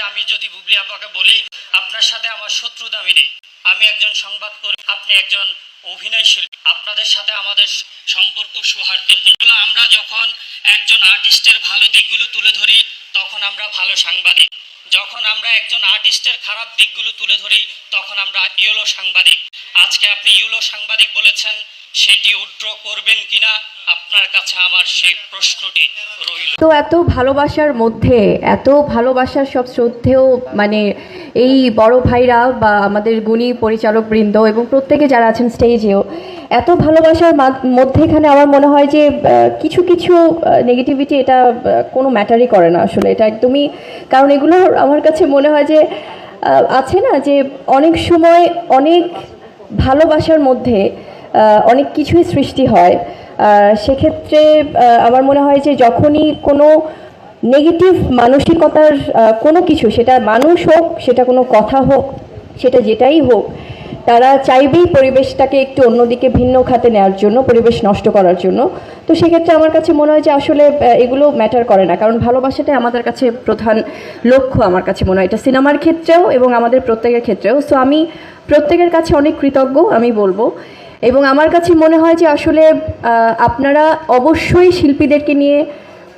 আমি যদি বুবলি আপাকে বলি, আপনার সাথে আমার শত্রুতা আমি নেই। আমি একজন সংবাদকর্মী, আপনি একজন অভিনয় শিল্পী আপনাদের সাথে আমাদের সম্পর্ক সৌহার্দ্যপূর্ণ। আমরা যখন একজন আর্টিস্টের ভালো দিকগুলো তুলে ধরি, তখন আমরা ভালো সাংবাদিক। যখন আমরা একজন আর্টিস্টের খারাপ দিকগুলো তুলে ধরি, তখন আমরা ইউলো সাংবাদিক। আজকে আপনি ইউলো সাংবাদিক বলেছেন সেটি উড্র করবেন কিনা আপনার কাছে আমার সেই প্রশ্নটি রইল। তো এত ভালোবাসার মধ্যে, এত ভালোবাসার সব শ্রদ্ধেও মানে এই বড় ভাইরা বা আমাদের গুণী পরিচালক বৃন্দ এবং প্রত্যেকে যারা আছেন স্টেজেও এত ভালোবাসার মধ্যে এখানে আমার মনে হয় যে কিছু কিছু নেগেটিভিটি এটা কোনো ম্যাটারই করে না আসলে। এটা একদমই, কারণ এগুলো আমার কাছে মনে হয় যে আছে না যে অনেক সময় অনেক ভালোবাসার মধ্যে অনেক কিছুই সৃষ্টি হয়। সেক্ষেত্রে আমার মনে হয় যে যখনই কোনো নেগেটিভ মানসিকতার কোনো কিছু, সেটা মানুষ হোক, সেটা কোনো কথা হোক, সেটা যেটাই হোক, তারা চাইবেই পরিবেশটাকে একটু অন্যদিকে ভিন্ন খাতে নেওয়ার জন্য, পরিবেশ নষ্ট করার জন্য। তো সেক্ষেত্রে আমার কাছে মনে হয় যে আসলে এগুলো ম্যাটার করে না। কারণ ভালোবাসাটাই আমাদের কাছে প্রধান লক্ষ্য আমার কাছে মনে হয়। এটা সিনেমার ক্ষেত্রেও এবং আমাদের প্রত্যেকের ক্ষেত্রেও। সো আমি প্রত্যেকের কাছে অনেক কৃতজ্ঞ, আমি বলব। এবং আমার কাছে মনে হয় যে আসলে আপনারা অবশ্যই শিল্পীদেরকে নিয়ে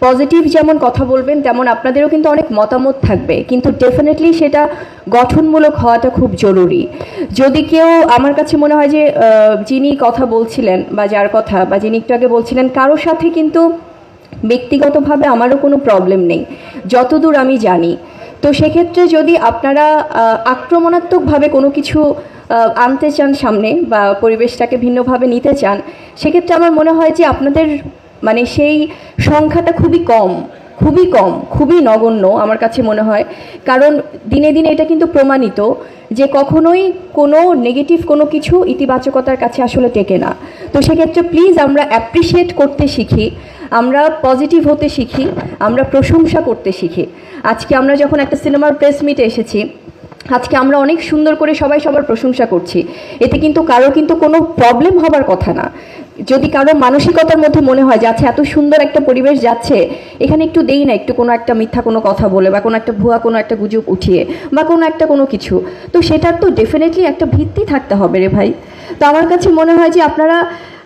পজিটিভ যেমন কথা বলবেন, তেমন আপনাদেরও কিন্তু অনেক মতামত থাকবে। কিন্তু ডেফিনেটলি সেটা গঠনমূলক হওয়াটা খুব জরুরি। যদি কেউ, আমার কাছে মনে হয় যে যিনি কথা বলছিলেন বা যার কথা, বা যিনি একটু আগে বলছিলেন কারোর সাথে কিন্তু ব্যক্তিগতভাবে আমারও কোনো প্রবলেম নেই। যতদূর আমি জানি। তো সেক্ষেত্রে যদি আপনারা আক্রমণাত্মকভাবে কোনো কিছু আনতে চান সামনে বা পরিবেশটাকে ভিন্নভাবে নিতে চান, সেক্ষেত্রে আমার মনে হয় যে আপনাদের মানে সেই সংখ্যাটা খুবই কম খুবই কম, খুবই নগণ্য আমার কাছে মনে হয়। কারণ দিনে দিনে এটা কিন্তু প্রমাণিত যে কখনোই কোনো নেগেটিভ কোনো কিছু ইতিবাচকতার কাছে আসলে টেকে না। তো সেক্ষেত্রে প্লিজ আমরা অ্যাপ্রিসিয়েট করতে শিখি, আমরা পজিটিভ হতে শিখি, আমরা প্রশংসা করতে শিখি। আজকে আমরা যখন একটা সিনেমার প্রেস মিটে এসেছি আজকে আমরা অনেক সুন্দর করে সবাই সবার প্রশংসা করছি। এতে কিন্তু কারও কিন্তু কোনো প্রবলেম হবার কথা না। যদি কারও মানসিকতার মধ্যে মনে হয় যে আচ্ছা এত সুন্দর একটা পরিবেশ যাচ্ছে, এখানে একটু দেই না, একটু কোনো একটা মিথ্যা কোনো কথা বলে বা কোনো একটা ভুয়া কোনো একটা গুজব উঠিয়ে বা কোনো একটা কোনো কিছু, তো সেটার তো ডেফিনেটলি একটা ভিত্তি থাকতে হবে রে ভাই। তো আমার কাছে মনে হয় যে, আপনারা,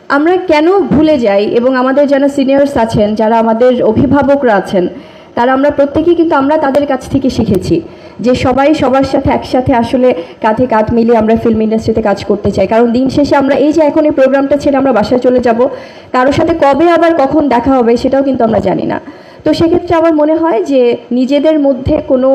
আমরা কেন ভুলে যাই এবং আমাদের যারা সিনিয়র্স আছেন, যারা আমাদের অভিভাবকরা আছেন, তারা আমরা প্রত্যেকেই কিন্তু আমরা তাদের কাছ থেকে শিখেছি। যে সবাই সবার সাথে একসাথে আসলে কাঁধে কাঁধ মিলিয়ে আমরা ফিল্ম ইন্ডাস্ট্রিতে কাজ করতে চাই। কারণ দিন শেষে আমরা এই যে এখন এই প্রোগ্রামটা ছেড়ে আমরা বাসায় চলে যাব, কারোর সাথে কবে আবার কখন দেখা হবে সেটাও কিন্তু আমরা জানি না। তো সেক্ষেত্রে আমার মনে হয় যে নিজেদের মধ্যে কোনো